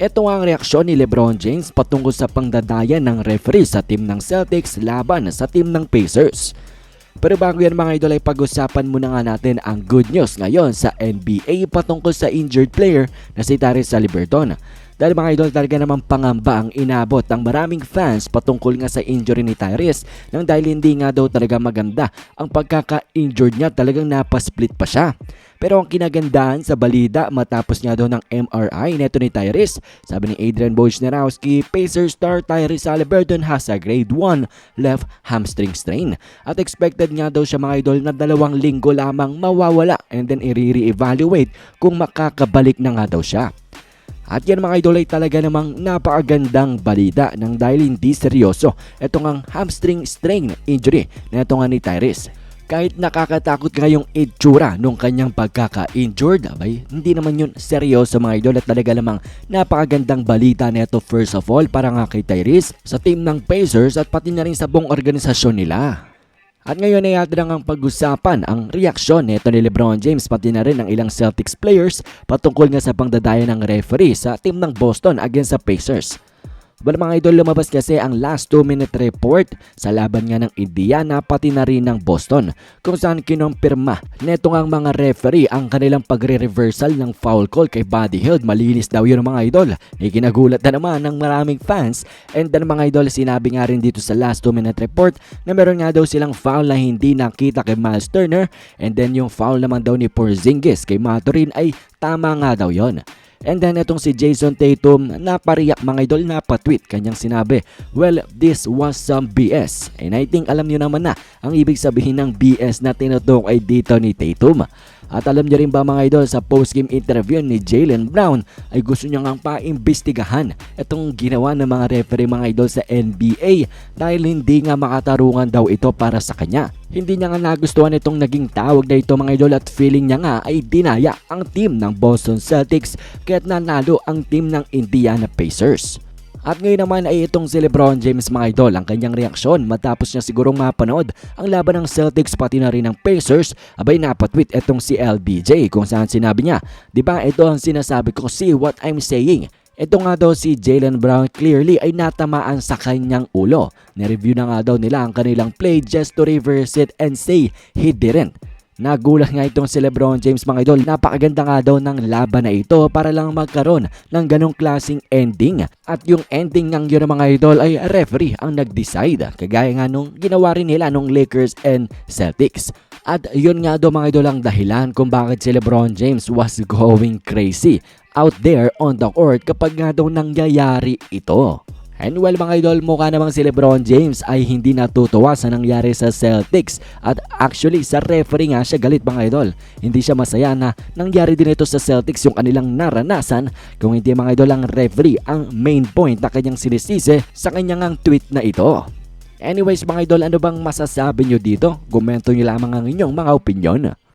Ito ang reaksyon ni Lebron James patungkol sa pangdadaya ng referee sa team ng Celtics laban sa team ng Pacers. Pero bago yan mga idol ay pag-usapan muna nga natin ang good news ngayon sa NBA patungkol sa injured player na si Tyrese Haliburton. Dahil mga idol talaga namang pangamba ang inabot ng maraming fans patungkol nga sa injury ni Tyrese nang dahil hindi nga daw talaga maganda ang pagkaka-injured niya talagang napasplit pa siya. Pero ang kinagandahan sa balida matapos nga daw ng MRI neto ni Tyrese, sabi ni Adrian Wojnarowski, Pacers star Tyrese Haliburton has a grade 1 left hamstring strain. At expected nga daw siya mga idol na dalawang linggo lamang mawawala and then i-re-evaluate kung makakabalik na nga daw siya. At yan mga idol ay talaga namang napakagandang balita nang dahil hindi seryoso itong ang hamstring strain injury na ito nga ni Tyrese. Kahit nakakatakot nga yung itsura nung kanyang pagkaka-injured, abay, hindi naman yun seryoso mga idol at talaga namang napakagandang balita na ito first of all para nga kay Tyrese sa team ng Pacers at pati na rin sa buong organisasyon nila. At ngayon ay atin ang pag-usapan ang reaksyon nito ni Lebron James pati na rin ng ilang Celtics players patungkol nga sa pangdadaya ng referee sa team ng Boston against sa Pacers. Well mga idol lumabas kasi ang last 2 minute report sa laban nga ng Indiana pati na rin ng Boston kung saan kinumpirma neto ang mga referee ang kanilang pagre-reversal ng foul call kay Buddy Hield. Malinis daw yun mga idol. Ikinagulat na naman ng maraming fans. And then mga idol sinabi nga rin dito sa last 2 minute report na meron nga daw silang foul na hindi nakita kay Miles Turner. And then yung foul naman daw ni Porzingis kay Maturin ay tama nga daw yon And then itong si Jason Tatum, napariyak mga idol, napatweet. Kanyang sinabi, Well, this was some BS. And I think alam nyo naman na ang ibig sabihin ng BS na tinutukoy dito ni Tatum. At alam nyo rin ba mga idol sa post-game interview ni Jalen Brown ay gusto niya ngang paimbestigahan itong ginawa ng mga referee mga idol sa NBA dahil hindi nga makatarungan daw ito para sa kanya. Hindi niya nga nagustuhan itong naging tawag na ito mga idol at feeling niya nga ay dinaya ang team ng Boston Celtics kaya't nanalo ang team ng Indiana Pacers. At ngayon naman ay itong si Lebron James mga idol ang kanyang reaksyon matapos niya sigurong mapanood ang laban ng Celtics pati na rin ng Pacers abay napatweet itong si LBJ kung saan sinabi niya di ba ito ang sinasabi ko see what I'm saying ito nga daw si Jalen Brown clearly ay natamaan sa kanyang ulo. Nireview na nga daw nila ang kanilang play just to reverse it and say he didn't. Nagulat nga itong si Lebron James mga idol. Napakaganda nga daw ng laban na ito para lang magkaroon ng ganong klasing ending. At yung ending ng yun mga idol ay referee ang nag-decide. Kagaya nga nung ginawa rin nila nung Lakers and Celtics. At yun nga daw mga idol ang dahilan kung bakit si Lebron James was going crazy out there on the court kapag nga daw nangyayari ito. And well mga idol, mukha namang si Lebron James ay hindi natutuwa sa nangyari sa Celtics at actually sa referee nga siya galit mga idol. Hindi siya masaya na nangyari din ito sa Celtics yung kanilang naranasan kung hindi mga idol ang referee ang main point na kanyang sinisisi sa kanyang ang tweet na ito. Anyways mga idol, ano bang masasabi nyo dito? Komento nyo lamang ang inyong mga opinion.